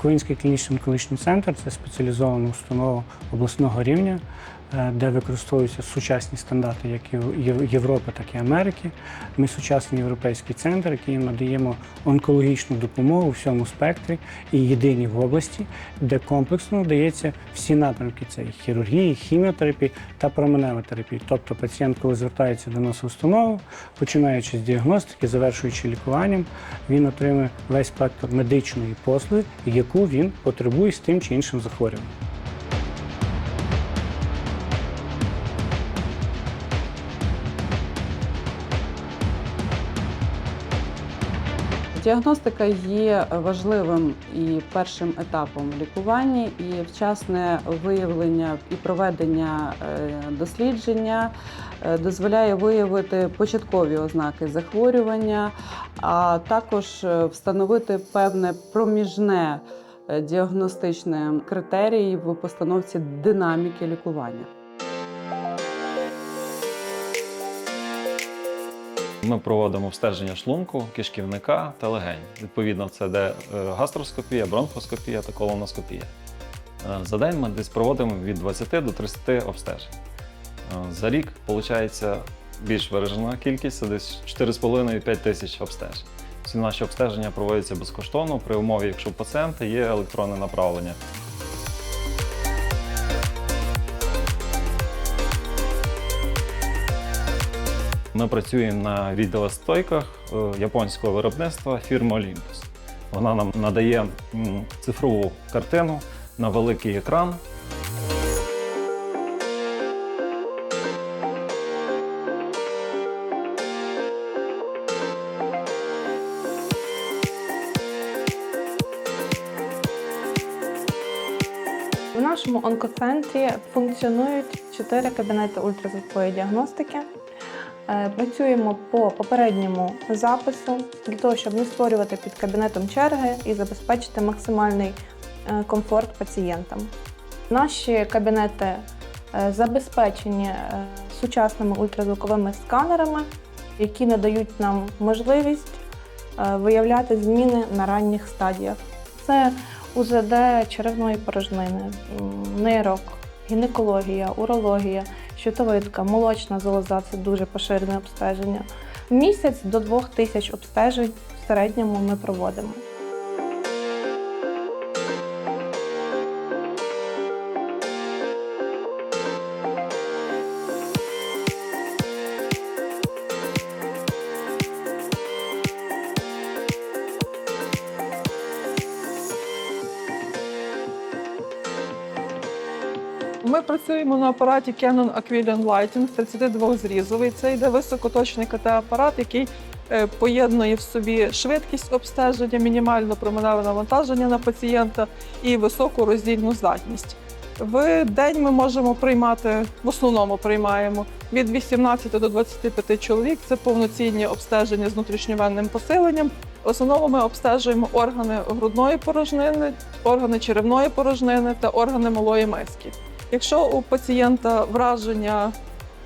Буковинський клінічний онкологічний центр це спеціалізована установа обласного рівня, де використовуються сучасні стандарти як Європи, так і Америки. Ми сучасний європейський центр, який надаємо онкологічну допомогу у всьому спектрі і єдині в області, де комплексно надається всі напрямки: це хірургія, і та променева терапія. Тобто пацієнт, коли звертається до нас в установу, починаючи з діагностики, завершуючи лікуванням, він отримує весь спектр медичної послуги, яку він потребує з тим чи іншим захворюванням. Діагностика є важливим і першим етапом в лікуванні, і вчасне виявлення і проведення е, дослідження е, дозволяє виявити початкові ознаки захворювання, а також е, встановити певне проміжне діагностичне критерії в постановці динаміки лікування. Ми проводимо обстеження шлунку, кишківника та легень. Відповідно, це де е, гастроскопія, бронхоскопія та колоноскопія. Е, За день ми десь проводимо від 20 до 30 обстежень. Е, За рік виходить більш виражена кількість, це десь 4,5-5 тисяч обстежень. Всі наші обстеження проводяться безкоштовно при умові, якщо у пацієнта є електронне направлення. Ми працюємо на відеостойках е, японського виробництва фірми Olympus. Вона нам надає цифрову картину на великий екран. В нашому онкоцентрі функціонують чотири кабінети ультразвукової діагностики. Е, Працюємо по попередньому запису для того, щоб не створювати під кабінетом черги і забезпечити максимальний е, комфорт пацієнтам. Наші кабінети е, забезпечені сучасними ультразвуковими сканерами, які надають нам можливість виявляти зміни на ранніх стадіях. Це УЗД черевної порожнини, нирок, гінекологія, урологія, щитовидка, молочна залоза це дуже поширене обстеження. Місяць до двох тисяч обстежень в середньому ми проводимо. Ми працюємо на апараті Canon Aquilion Lighting 32-зрізовий. Це йде високоточний КТ-апарат, який е, поєднує в собі швидкість обстеження, мінімальне променеве навантаження на пацієнта і високу роздільну здатність. В день ми можемо приймати, в основному приймаємо від 18 до 25 чоловік. Це повноцінні обстеження з внутрішньовенним посиленням. В основному ми обстежуємо органи грудної порожнини, органи черевної порожнини та органи малої миски. Якщо у пацієнта враження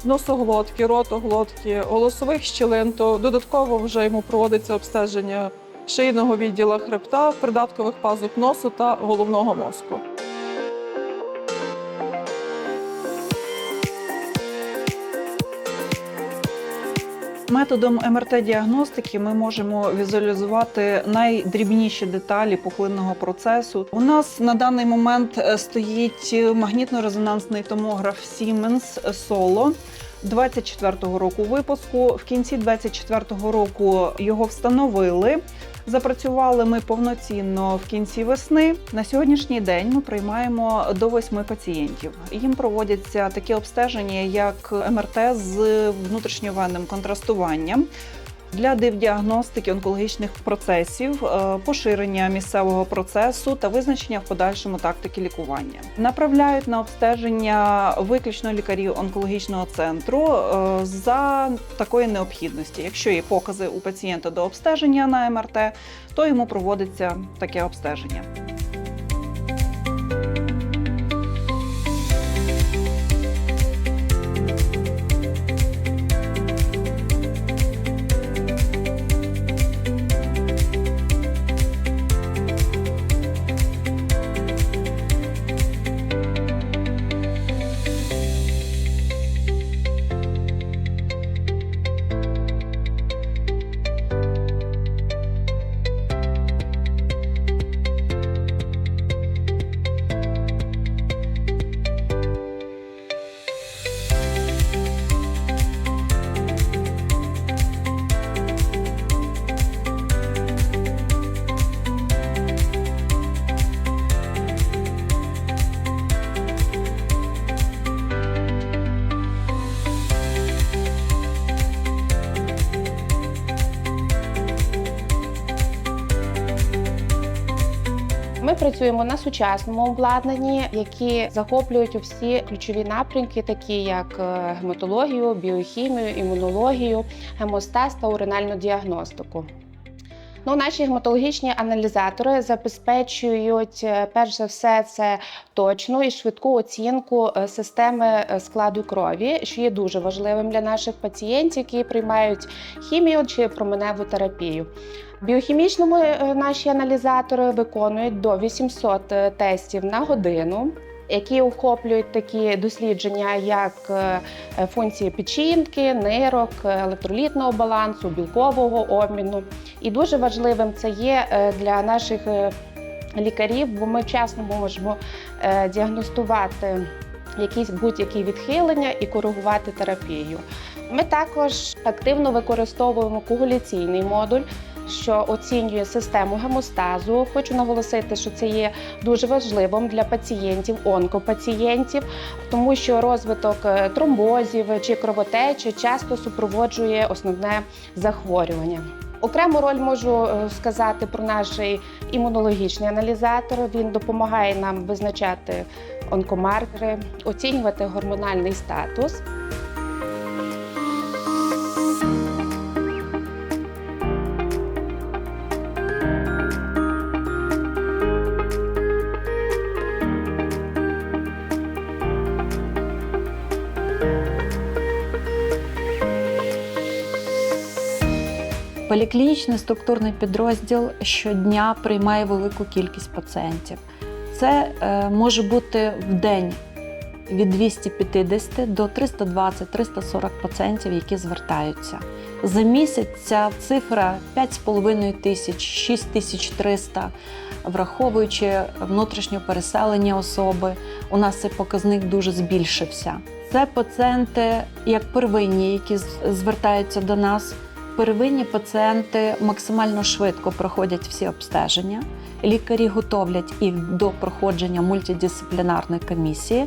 носоглотки, ротоглотки, голосових щілин, то додатково вже йому проводиться обстеження шийного відділа хребта, придаткових пазух носу та головного мозку. Методом МРТ-діагностики ми можемо візуалізувати найдрібніші деталі пухлинного процесу. У нас на даний момент е, стоїть магнітно-резонансний томограф Siemens Solo 24-го року випуску. В кінці 24-го року його встановили. Запрацювали ми повноцінно в кінці весни. На сьогоднішній день ми приймаємо до восьми пацієнтів. Їм проводяться такі обстеження, як МРТ з внутрішньовенним контрастуванням. Для дивдіагностики онкологічних процесів, е, поширення місцевого процесу та визначення в подальшому тактики лікування направляють на обстеження виключно лікарів онкологічного центру е, за такої необхідності. Якщо є покази у пацієнта до обстеження на МРТ, то йому проводиться таке обстеження. Працюємо на сучасному обладнанні, які захоплюють всі ключові напрямки, такі як е, гематологію, біохімію, імунологію, гемостаз та уринальну діагностику. Ну, наші гематологічні аналізатори забезпечують е, перш за все це точну і швидку оцінку е, системи складу крові, що є дуже важливим для наших пацієнтів, які приймають хімію чи променеву терапію. Біохімічному е, наші аналізатори виконують до 800 тестів на годину. Які охоплюють такі дослідження, як е, е, функції печінки, нирок, е, електролітного балансу, білкового обміну. І дуже важливим це є е, для наших е, лікарів, бо ми вчасно можемо е, діагностувати якісь будь-які відхилення і коригувати терапію. Ми також активно використовуємо коагуляційний модуль. Що оцінює систему гемостазу. Хочу наголосити, що це є дуже важливим для пацієнтів, онкопацієнтів, тому що розвиток е, тромбозів чи кровотечі часто супроводжує основне захворювання. Окрему роль можу е, сказати про наш імунологічний аналізатор. Він допомагає нам визначати онкомаркери, оцінювати гормональний статус. Поліклінічний структурний підрозділ щодня приймає велику кількість пацієнтів. Це е, може бути в день від 250 до 320-340 пацієнтів, які звертаються. За місяць ця цифра 5,5 тисяч, 6300, враховуючи внутрішнє переселення особи, у нас цей показник дуже збільшився. Це пацієнти як первинні, які звертаються до нас. Первинні пацієнти максимально швидко проходять всі обстеження. Лікарі готовлять їх до проходження мультидисциплінарної комісії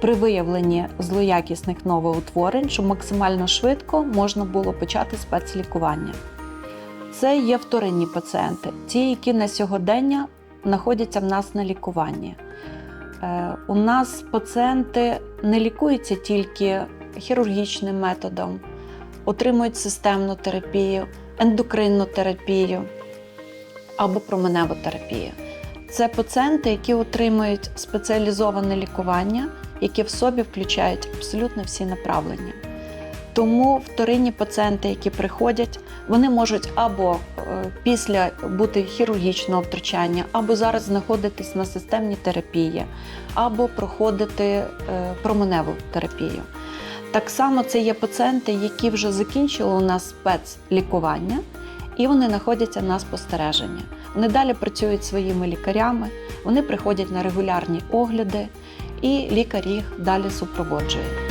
при виявленні злоякісних новоутворень, щоб максимально швидко можна було почати спецлікування. Це є вторинні пацієнти, ті, які на сьогодення знаходяться в нас на лікуванні. Е, У нас пацієнти не лікуються тільки хірургічним методом, отримують системну терапію, ендокринну терапію або променеву терапію. Це пацієнти, які отримують спеціалізоване лікування, яке в собі включають абсолютно всі направлення. Тому вторинні пацієнти, які приходять, вони можуть або е, після бути хірургічного втручання, або зараз знаходитись на системній терапії, або проходити е, променеву терапію. Так само це є пацієнти, які вже закінчили у нас спецлікування, і вони знаходяться на спостереженні. Вони далі працюють своїми лікарями, вони приходять на регулярні огляди, і лікар їх далі супроводжує.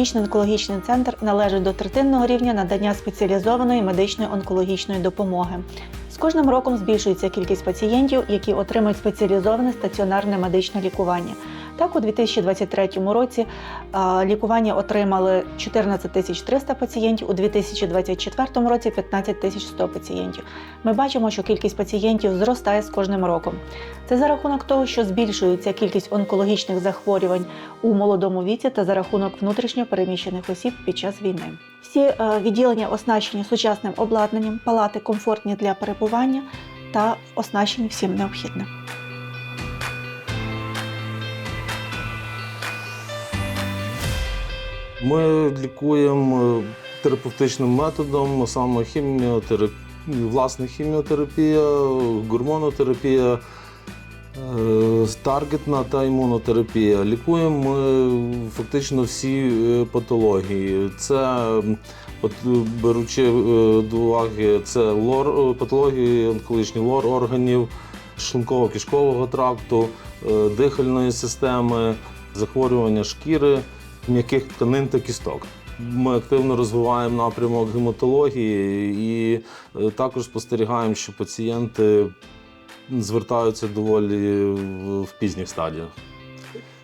Клінічний онкологічний центр належить до третинного рівня надання спеціалізованої медичної онкологічної допомоги. З кожним роком збільшується кількість пацієнтів, які отримують спеціалізоване стаціонарне медичне лікування. Так, у 2023 році лікування отримали 14 тисяч 300 пацієнтів, у 2024 році 15 тисяч 100 пацієнтів. Ми бачимо, що кількість пацієнтів зростає з кожним роком. Це за рахунок того, що збільшується кількість онкологічних захворювань у молодому віці та за рахунок внутрішньо переміщених осіб під час війни. Всі е, відділення оснащені сучасним обладнанням, палати комфортні для перебування та оснащені всім необхідним. Ми лікуємо терапевтичним методом, саме хіміотерапія, власне хіміотерапія, гормонотерапія, е, таргетна та імунотерапія. Лікуємо ми фактично всі е, патології. Це от, беручи е, до уваги, це лор, е, патології онкологічні лор органів, шлунково-кишкового тракту, е, дихальної системи, захворювання шкіри м'яких тканин та кісток. Ми активно розвиваємо напрямок гематології і е, також спостерігаємо, що пацієнти звертаються доволі в пізніх стадіях.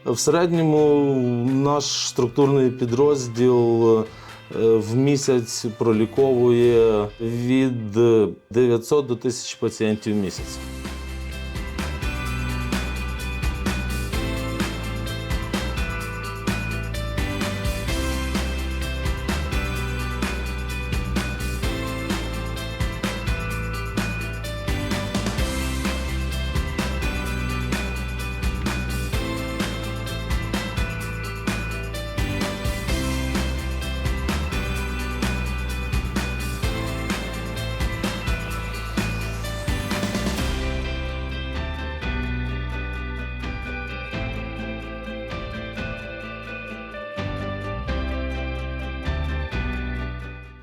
В середньому наш структурний підрозділ е, в місяць проліковує від 900 до 1000 пацієнтів в місяць.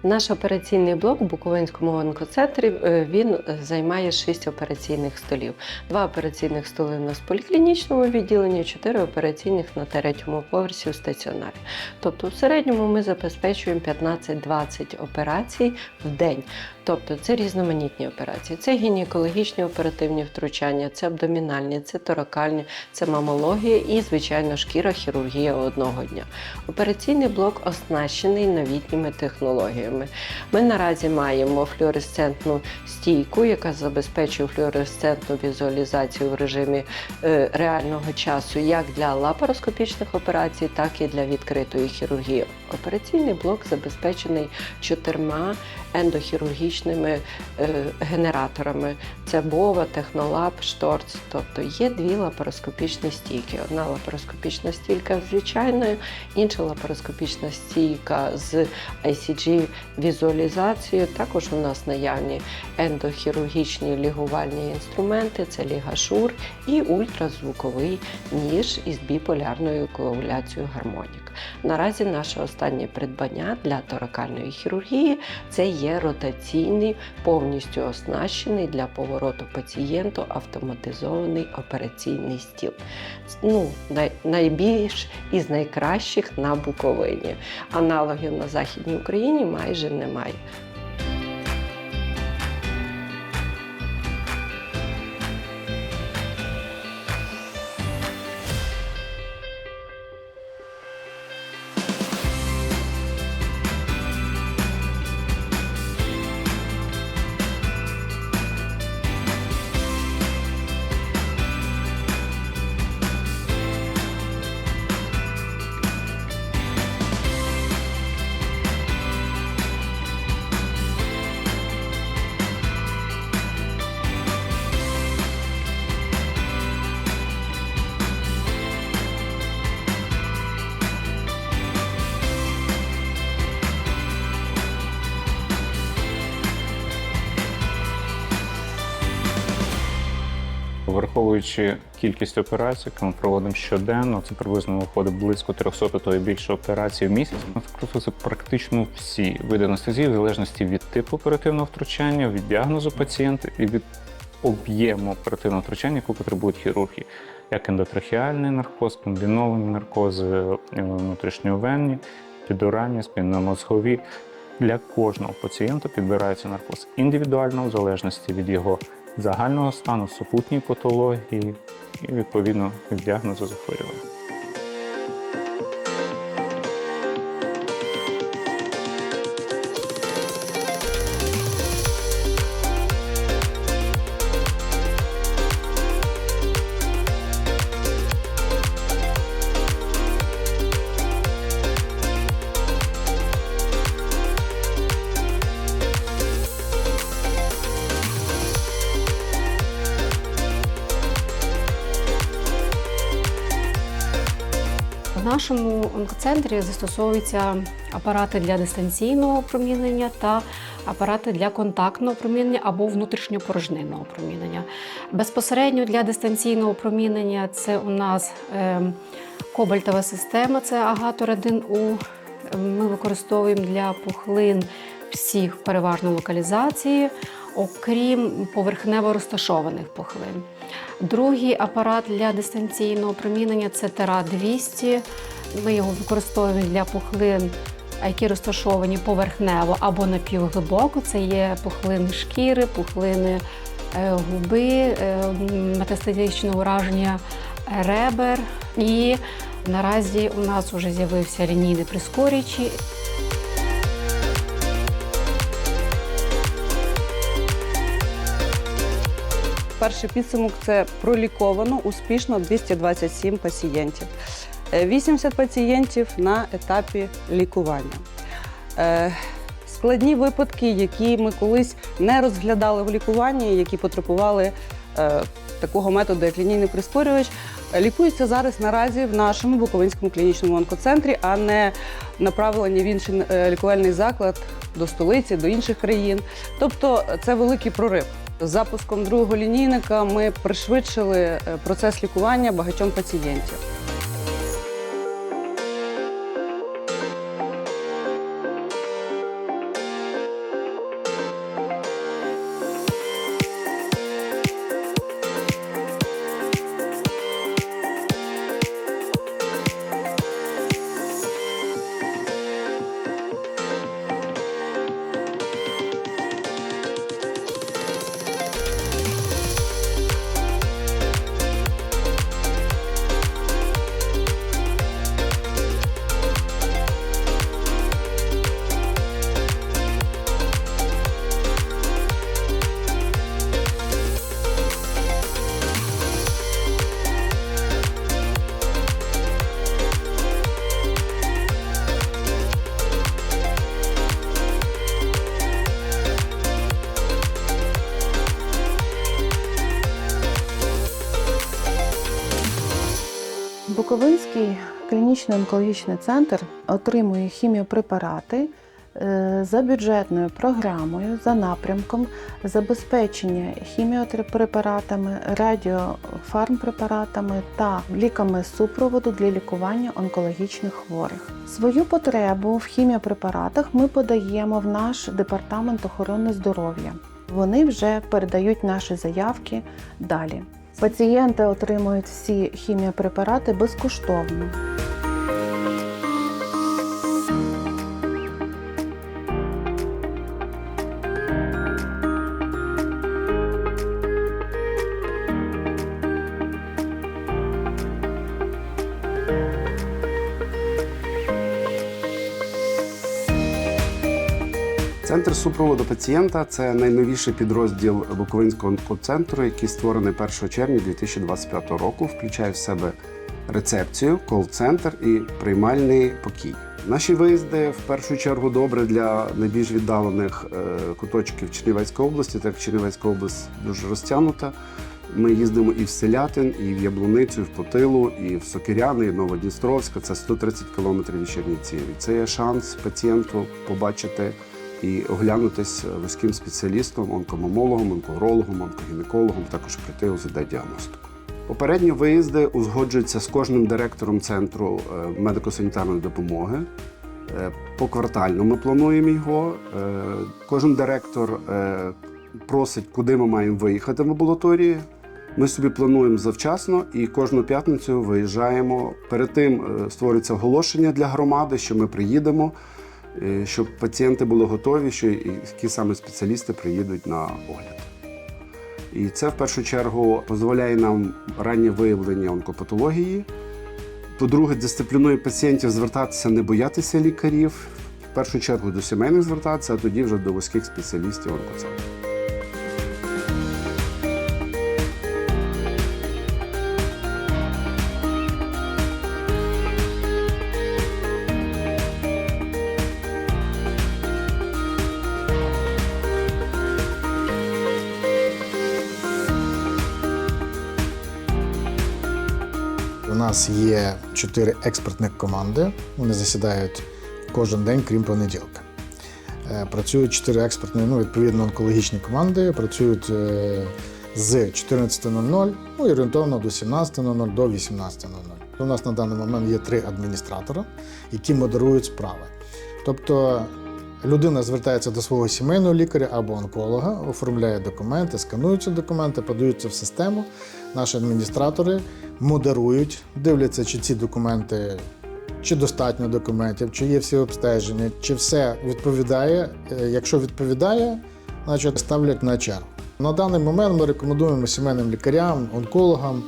Наш операційний блок в Буковинському онкоцентрі е, він займає шість операційних столів. Два операційних столи у нас в поліклінічному відділенні, чотири операційних на третьому поверсі у стаціонарі. Тобто, в середньому ми забезпечуємо 15-20 операцій в день. Тобто це різноманітні операції. Це гінекологічні оперативні втручання, це абдомінальні, це торакальні, це мамологія і, звичайно, шкіра, хірургія одного дня. Операційний блок оснащений новітніми технологіями. Ми наразі маємо флюоресцентну стійку, яка забезпечує флюоресцентну візуалізацію в режимі е, реального часу як для лапароскопічних операцій, так і для відкритої хірургії. Операційний блок забезпечений чотирма ендохірургічними е, генераторами. Це Бова, Технолаб, Шторц. Тобто є дві лапароскопічні стійки. Одна лапароскопічна стійка звичайною, інша лапароскопічна стійка з ICG візуалізацією. Також у нас наявні ендохірургічні лігувальні інструменти, це лігашур і ультразвуковий ніж із біполярною коагуляцією гармонік. Наразі наше останнє придбання для торакальної хірургії це є ротаційний, повністю оснащений для повороту пацієнту автоматизований операційний стіл. Ну, най- найбільш із найкращих на Буковині. Аналогів на Західній Україні майже немає. Враховуючи кількість операцій, яку ми проводимо щоденно, це приблизно виходить близько 300 то і більше операцій в місяць. Ми використовується практично всі види анестезії, в залежності від типу оперативного втручання, від діагнозу пацієнта і від об'єму оперативного втручання, яку потребують хірурги. як ендотрахеальний наркоз, комбіновані наркози, е, внутрішньовенні, підуральні, спінномозгові. Для кожного пацієнта підбирається наркоз індивідуально, в залежності від його загального стану, супутньої патології і відповідно від діагнозу захворювання. Онкоцентрі застосовуються апарати для дистанційного опромінення та апарати для контактного опромінення або внутрішньопорожнинного опромінення. Безпосередньо для дистанційного опромінення це у нас е, кобальтова система, це агатор 1У. Ми використовуємо для пухлин всіх переважно локалізації, окрім поверхнево розташованих пухлин. Другий апарат для дистанційного опромінення це Тера 200. Ми його використовуємо для пухлин, які розташовані поверхнево або напівглибоко. Це є пухлини шкіри, пухлини е, губи, е, метастатичне ураження ребер. І наразі у нас вже з'явився лінійний прискорюючий. Перший підсумок це проліковано успішно 227 пацієнтів. Е, 80 пацієнтів на етапі лікування. Е, Складні випадки, які ми колись не розглядали в лікуванні, які потребували е, такого методу, як лінійний прискорювач, лікуються зараз наразі в нашому Буковинському клінічному онкоцентрі, а не направлені в інший е, лікувальний заклад до столиці, до інших країн. Тобто це великий прорив. З запуском другого лінійника ми пришвидшили процес лікування багатьом пацієнтів. Клінічний онкологічний центр отримує хіміопрепарати е, за бюджетною програмою, за напрямком забезпечення хіміопрепаратами, радіофармпрепаратами та ліками супроводу для лікування онкологічних хворих. Свою потребу в хіміопрепаратах ми подаємо в наш департамент охорони здоров'я. Вони вже передають наші заявки далі. Пацієнти отримують всі хіміопрепарати безкоштовно. Супроводу пацієнта це найновіший підрозділ Буковинського онкоцентру, який створений 1 червня 2025 року. Включає в себе рецепцію, кол-центр і приймальний покій. Наші виїзди в першу чергу добре для найбільш віддалених е, куточків Чернівецької області, так як Чернівецька область дуже розтягнута. Ми їздимо і в Селятин, і в Яблуницю, і в Потилу, і в Сокиряни, і в Новодністровська. Це 130 кілометрів від Чернівців. Це є шанс пацієнту побачити і оглянутись вузьким спеціалістом, онкомамологом, онкорологом, онкогінекологом, також прийти УЗД діагностику. Попередні виїзди узгоджуються з кожним директором центру е, медико-санітарної допомоги. Е, Поквартально ми плануємо його. Е, Кожен директор е, просить, куди ми маємо виїхати в амбулаторії. Ми собі плануємо завчасно і кожну п'ятницю виїжджаємо. Перед тим е, створюється оголошення для громади, що ми приїдемо, е, щоб пацієнти були готові, що які саме спеціалісти приїдуть на огляд. І це в першу чергу дозволяє нам раннє виявлення онкопатології. По-друге, дисциплінує пацієнтів звертатися, не боятися лікарів. В першу чергу до сімейних звертатися, а тоді вже до вузьких спеціалістів онкоцентру. У нас є чотири експертних команди. Вони засідають кожен день, крім понеділка. Е, Працюють чотири експертні, ну, відповідно, онкологічні команди, працюють е, з 14.00 ну, і орієнтовно до 17.00 до 18.00. У нас на даний момент є три адміністратора, які модерують справи. Тобто людина звертається до свого сімейного лікаря або онколога, оформляє документи, скануються документи, подаються в систему. Наші адміністратори модерують, дивляться, чи ці документи, чи достатньо документів, чи є всі обстеження, чи все відповідає. Е, Якщо відповідає, значить ставлять на чергу. На даний момент ми рекомендуємо сімейним лікарям, онкологам,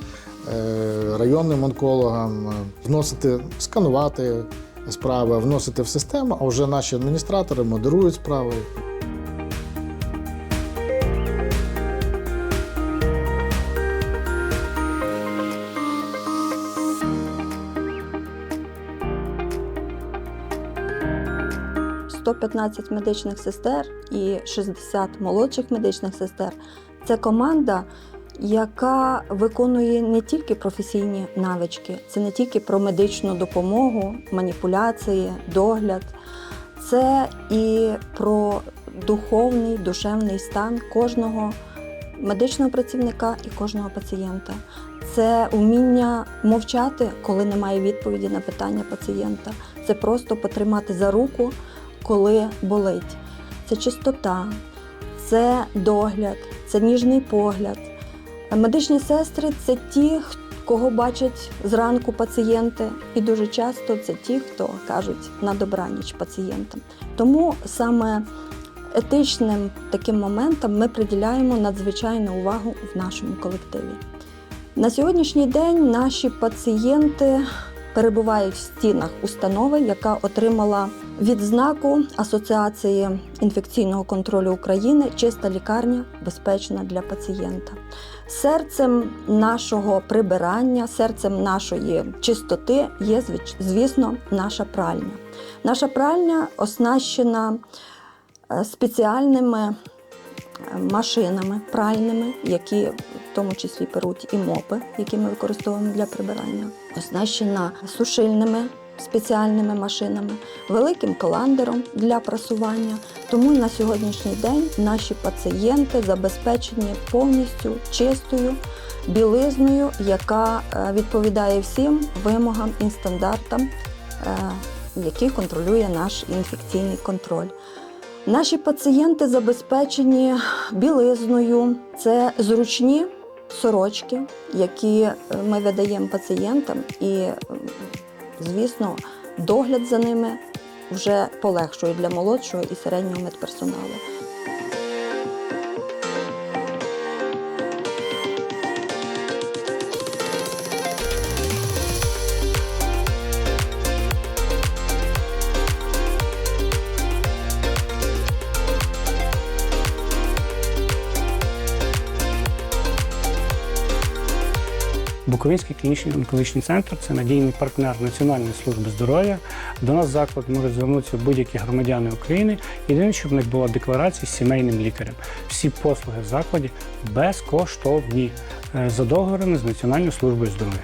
е, районним онкологам е, вносити, сканувати справи, вносити в систему, а вже наші адміністратори модерують справи. – 115 медичних сестер і 60 молодших медичних сестер. Це команда, яка виконує не тільки професійні навички, це не тільки про медичну допомогу, маніпуляції, догляд, це і про духовний, душевний стан кожного медичного працівника і кожного пацієнта. Це вміння мовчати, коли немає відповіді на питання пацієнта. Це просто потримати за руку, коли болить. Це чистота, це догляд, це ніжний погляд. Медичні сестри це ті, кого бачать зранку пацієнти, і дуже часто це ті, хто кажуть на добраніч пацієнтам. Тому саме етичним таким моментам ми приділяємо надзвичайну увагу в нашому колективі. На сьогоднішній день наші пацієнти перебувають в стінах установи, яка отримала відзнаку Асоціації інфекційного контролю України Чиста лікарня безпечна для пацієнта. Серцем нашого прибирання, серцем нашої чистоти є, звісно, наша пральня. Наша пральня оснащена е, спеціальними е, машинами пральними, які в тому числі перуть і мопи, які ми використовуємо для прибирання, оснащена сушильними спеціальними машинами, великим коландером для прасування. Тому на сьогоднішній день наші пацієнти забезпечені повністю чистою білизною, яка е, відповідає всім вимогам і стандартам, е, які контролює наш інфекційний контроль. Наші пацієнти забезпечені білизною. Це зручні сорочки, які е, ми видаємо пацієнтам, і, звісно, догляд за ними вже полегшує для молодшого і середнього медперсоналу. Буковинський клінічний онкологічний центр це надійний партнер Національної служби здоров'я. До нас заклад можуть звернутися будь-які громадяни України. Єдине, щоб в них була декларація з сімейним лікарем. Всі послуги в закладі безкоштовні е, за договорами з Національною службою здоров'я.